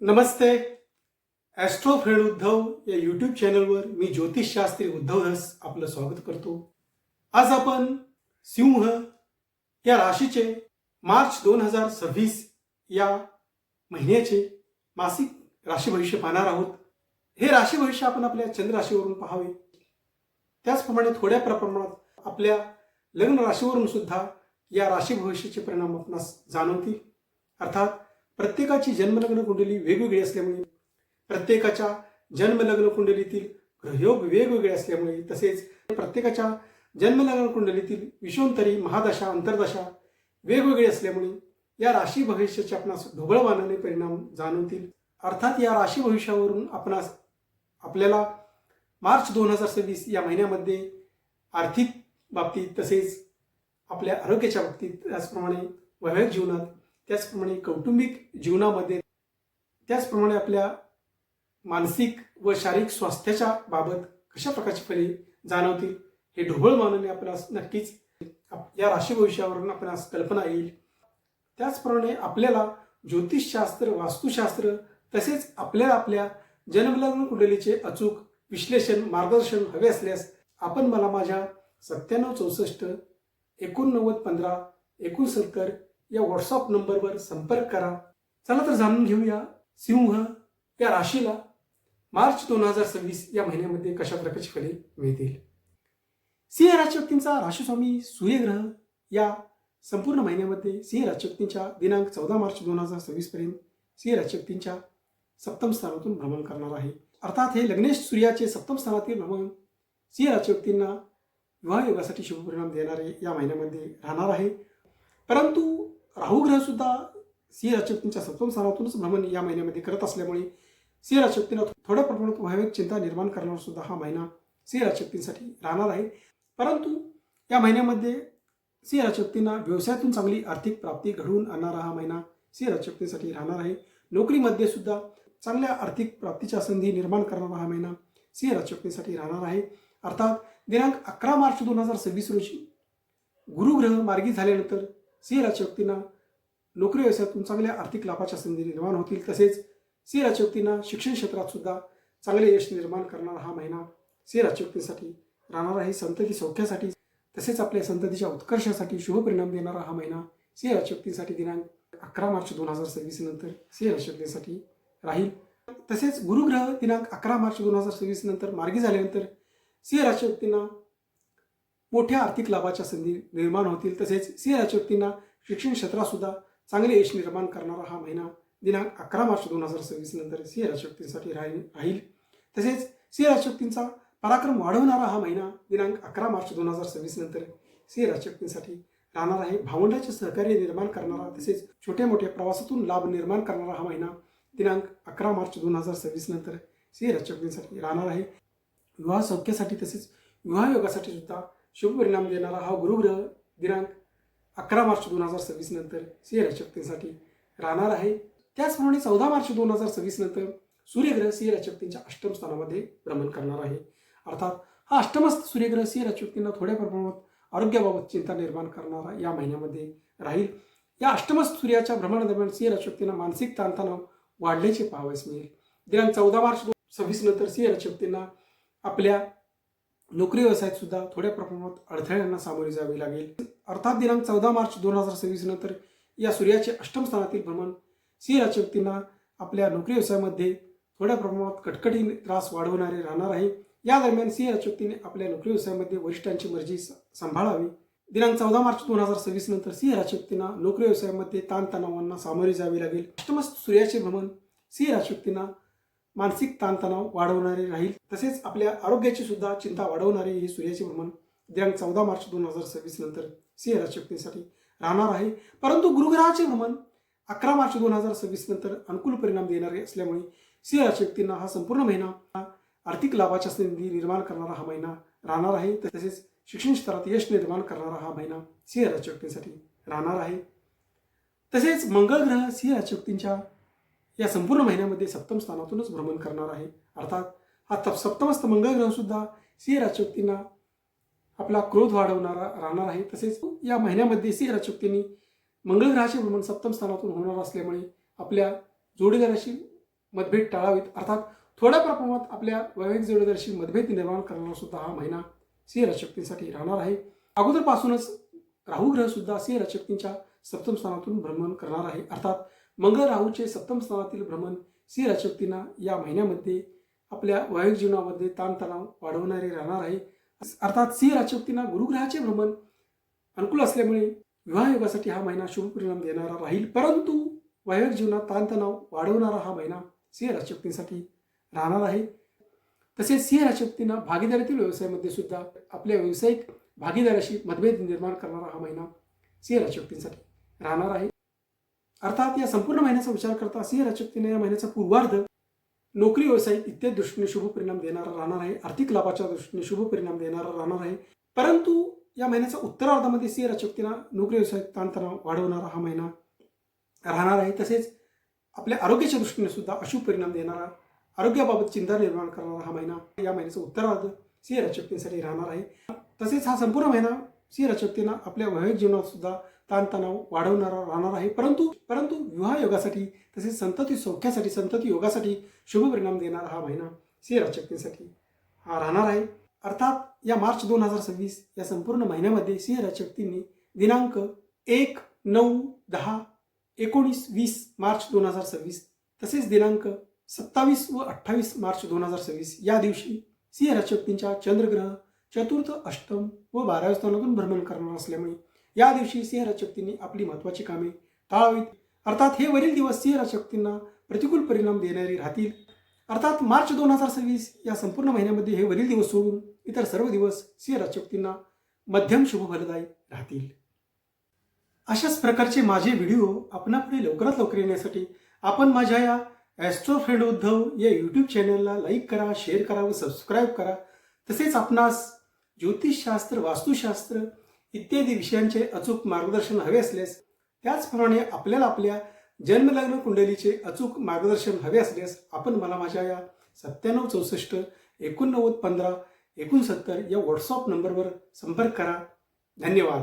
नमस्ते. Austro friend Uddhav या YouTube चॅनलवर मी ज्योतिषशास्त्री उद्धव धस आपलं स्वागत करतो. आज आपण सिंह या राशीचे मार्च दोन हजार सव्वीस या महिन्याचे मासिक राशी भविष्य पाहणार आहोत. हे राशी भविष्य आपण आपल्या चंद्र राशीवरून पाहावे. त्याचप्रमाणे थोड्या प्रमाणात आपल्या लग्न राशीवरून सुद्धा या राशी भविष्याचे परिणाम आपणास जाणवतील. अर्थात प्रत्येकाची जन्मलग्न कुंडली वेगवेगळी असल्यामुळे प्रत्येकाच्या जन्मलग्न कुंडलीतील ग्रहयोग वेगवेगळे असल्यामुळे तसेच प्रत्येकाच्या जन्मलग्न कुंडलीतील विषोंतरी महादशा अंतर्दशा वेगवेगळी असल्यामुळे या राशी भविष्याचे आपणास ढोबळवानाने परिणाम जाणवतील. अर्थात या राशी भविष्यावरून आपणास आपल्याला मार्च दोन हजार सव्वीस या महिन्यामध्ये आर्थिक बाबतीत तसेच आपल्या आरोग्याच्या बाबतीत त्याचप्रमाणे वैवाहिक जीवनात त्याचप्रमाणे कौटुंबिक जीवनामध्ये त्याचप्रमाणे आपल्या मानसिक व शारीरिक स्वास्थ्याच्या बाबत कशा प्रकारची फले जाणवतील हे ढोबळ मानून आपल्यास नक्कीच या राशी भविष्यावरून आपण कल्पना येईल. त्याचप्रमाणे आपल्याला ज्योतिषशास्त्र वास्तुशास्त्र तसेच आपल्याला आपल्या जन्मलग्न कुंडलीचे अचूक विश्लेषण मार्गदर्शन हवे असल्यास आपण मला माझ्या सत्त्याण्णव चौसष्ट एकोणनव्वद पंधरा एकोणसत्तर या व्हॉट्सअप नंबरवर संपर्क करा. चला तर जाणून घेऊया सिंह या राशीला मार्च दोन हजार सव्वीस या महिन्यामध्ये कशा प्रकारची फले मिळतील. सिंह राशी व्यक्तींचा राशीस्वामी सूर्यग्रह या संपूर्ण महिन्यामध्ये सिंह राशी व्यक्तींच्या दिनांक चौदा मार्च दोन हजार सव्वीस पर्यंत सिंह राशी व्यक्तींच्या सप्तम स्थानातून भ्रमण करणार आहे. अर्थात हे लग्नेश सूर्याचे सप्तम स्थानातील भ्रमण सिंह राशी व्यक्तींना विवाह योगासाठी शुभपरिणाम देणारे या महिन्यामध्ये राहणार आहे. परंतु राहुग्रहसुद्धा सिंह राजशक्तींच्या सप्तम स्थानातूनच भ्रमण या महिन्यामध्ये करत असल्यामुळे सिंह राजशक्तींना थोड्या प्रमाणात भाविक चिंता निर्माण करणार सुद्धा हा महिना सिंह राजशक्तींसाठी राहणार आहे. परंतु या महिन्यामध्ये सिंह राजशक्तींना व्यवसायातून चांगली आर्थिक प्राप्ती घडवून आणणारा हा महिना सिंह राजशक्तींसाठी राहणार आहे. नोकरीमध्ये सुद्धा चांगल्या आर्थिक प्राप्तीच्या संधी निर्माण करणारा हा महिना सिंह राजशक्तींसाठी राहणार आहे. अर्थात दिनांक अकरा मार्च दोन हजार सव्वीस रोजी गुरुग्रह मार्गी झाल्यानंतर सिंह व्यक्तींना नोकरी व्यवसायातून चांगल्या आर्थिक लाभाच्या संधी निर्माण होतील. तसेच सिंह व्यक्तींना शिक्षण क्षेत्रात सुद्धा चांगले यश निर्माण करणारा हा महिना सिंह व्यक्तींसाठी राहणार आहे. संतती सौख्यासाठी तसेच आपल्या संततीच्या उत्कर्षासाठी शुभ परिणाम देणारा हा महिना सिंह व्यक्तींसाठी दिनांक अकरा मार्च दोन हजार सव्वीस नंतर सिंह व्यक्तींसाठी राहील. तसेच गुरुग्रह दिनांक अकरा मार्च दोन हजार सव्वीस नंतर मार्गी झाल्यानंतर सिंह राजशक्तींना मोठ्या आर्थिक लाभाच्या संधी निर्माण होतील. तसेच सिंह व्यक्तींना शिक्षण क्षेत्रात सुद्धा चांगले यश निर्माण करणारा हा महिना दिनांक अकरा मार्च दोन हजार सव्वीस नंतर सिंह व्यक्तींसाठी राहील राहील. तसेच सिंह व्यक्तींचा पराक्रम वाढवणारा हा महिना दिनांक अकरा मार्च दोन हजार सव्वीस नंतर सिंह व्यक्तींसाठी राहणार आहे. भावंडाचे सहकार्य निर्माण करणारा तसेच छोट्या मोठ्या प्रवासातून लाभ निर्माण करणारा हा महिना दिनांक अकरा मार्च दोन हजार सव्वीस नंतर सिंह राहणार आहे. विवाह सौख्यासाठी तसेच विवाह योगासाठी सुद्धा शुभ परिणाम देणारा हा गुरुग्रह दिनांक अकरा मार्च दोन हजार सव्वीस नंतर सिंह शक्तींसाठी राहणार आहे. त्याचप्रमाणे चौदा मार्च दोन हजार सव्वीस नंतर सूर्यग्रह सिंह राजशक्तींच्या अष्टम स्थानामध्ये भ्रमण करणार आहे. अर्थात हा अष्टमस्त सूर्यग्रह सिंह राजशक्तींना थोड्या प्रमाणात आरोग्याबाबत चिंता निर्माण करणारा या महिन्यामध्ये राहील. या अष्टमस्त सूर्याच्या भ्रमणादरम्यान सिंह राजशक्तींना मानसिक ताणतणाव वाढल्याचे पाहावयास मिळेल. दिनांक चौदा मार्च सव्वीस नंतर सिंह राजशक्तींना आपल्या नोकरी व्यवसायात सुद्धा थोड्या प्रमाणात अडथळ्यांना सामोरे जावे लागेल. अर्थात दिनांक चौदा मार्च दोन हजार सव्वीस नंतर या सूर्याचे अष्टम स्थानातील भ्रमण सिंह राजशक्तींना आपल्या नोकरी व्यवसायामध्ये थोड्या प्रमाणात कटकटी त्रास वाढवणारे राहणार आहे. या दरम्यान सिंह राजशक्तीने आपल्या नोकरी व्यवसायामध्ये वरिष्ठांची मर्जी स- सांभाळावी. दिनांक चौदा मार्च दोन हजार सव्वीस नंतर सिंह राजशक्तींना नोकरी व्यवसायामध्ये ताणतणावांना सामोरे जावे लागेल. अष्टमस्त सूर्याचे भ्रमण सिंह राजशक्तींना मानसिक ताणतणाव वाढवणारे राहील. तसेच आपल्या आरोग्याची सुद्धा चिंता वाढवणारे हे सूर्याचे भ्रमण दिनांक चौदा मार्च दोन हजार सव्वीस नंतर सिंह राशक्तीसाठी राहणार आहे. परंतु गुरुग्रहाचे भ्रमण अकरा मार्च दोन हजार सव्वीस नंतर अनुकूल परिणाम देणारे असल्यामुळे सिंह राशक्तींना हा संपूर्ण महिना आर्थिक लाभाच्या संधी निर्माण करणारा हा महिना राहणार आहे. तसेच शिक्षण क्षेत्रात यश निर्माण करणारा हा महिना सिंह राशक्तींसाठी राहणार आहे. तसेच मंगळ ग्रह सिंह राशक्तींच्या या संपूर्ण महिन्यामध्ये सप्तम स्थानातूनच भ्रमण करणार आहे. अर्थात हा सप्तमस्त मंगळ सिंह राजशक्तींना आपला क्रोध वाढवणारा राहणार आहे. तसेच या महिन्यामध्ये सिंह राजशक्तींनी मंगळग्रहाचे भ्रमण सप्तम स्थानातून होणार असल्यामुळे आपल्या जोडीदाराशी मतभेद टाळावेत. अर्थात थोड्या प्रमाणात आपल्या वैवाहिक जोडीदाराशी मतभेद निर्माण करणारा सुद्धा हा महिना सिंह राजशक्तींसाठी राहणार आहे. अगोदरपासूनच राहू ग्रह सुद्धा सिंह राजशक्तींच्या सप्तम स्थानातून भ्रमण करणार आहे. अर्थात मंगळ राहूचे सप्तम स्थानातील भ्रमण सिंह राजशक्तींना या महिन्यामध्ये आपल्या वैवाहिक जीवनामध्ये ताणतणाव वाढवणारे राहणार आहे. अर्थात सिंह राजशक्तींना गुरुग्रहाचे भ्रमण अनुकूल असल्यामुळे विवाह योगासाठी हा महिना शुभ परिणाम देणारा राहील. परंतु वैवाहिक जीवनात ताणतणाव वाढवणारा हा महिना सिंह राजशक्तींसाठी राहणार आहे. तसेच सिंह राजशक्तींना भागीदारीतील व्यवसायामध्ये सुद्धा आपल्या व्यावसायिक भागीदाराशी मतभेद निर्माण करणारा हा महिना सिंह राजशक्तींसाठी राहणार आहे. अर्थात या संपूर्ण महिन्याचा विचार करता सिंह राशक्तीने या महिन्याचा पूर्वार्ध नोकरी व्यवसाय इत्यादी दृष्टीने शुभ परिणाम देणारा राहणार आहे. आर्थिक लाभाच्या दृष्टीने शुभ परिणाम देणारा राहणार आहे. परंतु या महिन्याच्या उत्तरार्धामध्ये सिंह राजशक्तीना नोकरी व्यवसाय ताणतणाव वाढवणारा हा महिना राहणार आहे. तसेच आपल्या आरोग्याच्या दृष्टीने सुद्धा अशुभ परिणाम देणारा आरोग्याबाबत चिंता निर्माण करणारा हा महिना या महिन्याचा उत्तरार्ध सिंह राशक्तींसाठी राहणार आहे. तसेच हा संपूर्ण महिना सिंह राशक्तींना आपल्या वैवाहिक जीवनात सुद्धा ताणतणाव वाढवणारा राहणार आहे. परंतु परंतु विवाह योगासाठी तसेच संतती सौख्यासाठी संतती योगासाठी शुभ परिणाम देणारा हा महिना सिंह हा राहणार आहे. अर्थात या मार्च दोन हजार सव्वीस या संपूर्ण महिन्यामध्ये सिंहराशक्तींनी दिनांक एक नऊ दहा एकोणीस वीस मार्च दोन हजार सव्वीस तसेच दिनांक सत्तावीस व अठ्ठावीस मार्च दोन हजार सव्वीस या दिवशी सिंहराशक्तींच्या चंद्रग्रह चतुर्थ अष्टम व बाराव्या स्थानातून भ्रमण करणार असल्यामुळे या दिवशी सिंहराशक्तींनी आपली महत्त्वाची कामे टाळावीत. अर्थात हे वरील दिवस सिंहराशक्तींना प्रतिकूल परिणाम देणारे राहतील. अर्थात मार्च दोन हजार सव्वीस या संपूर्ण महिन्यामध्ये हे वरील दिवस सोडून इतर सर्व दिवस सिंहराशक्तींना मध्यम शुभफलदायी राहतील. अशाच प्रकारचे माझे व्हिडिओ आपणापुढे लवकरात लवकर येण्यासाठी आपण माझ्या या ॲस्ट्रो फ्रेंड उद्धव या यूट्यूब चॅनलला लाईक करा शेअर करा व सबस्क्राईब करा. तसेच आपणास ज्योतिषशास्त्र वास्तुशास्त्र इत्यादी विषयांचे अचूक मार्गदर्शन हवे असल्यास त्याचप्रमाणे आपल्याला आपल्या जन्मलग्न कुंडलीचे अचूक मार्गदर्शन हवे असल्यास आपण मला माझ्या या सत्त्याण्णव चौसष्ट एकोणनव्वद पंधरा एकोणसत्तर या व्हॉट्सअप नंबरवर संपर्क करा. धन्यवाद.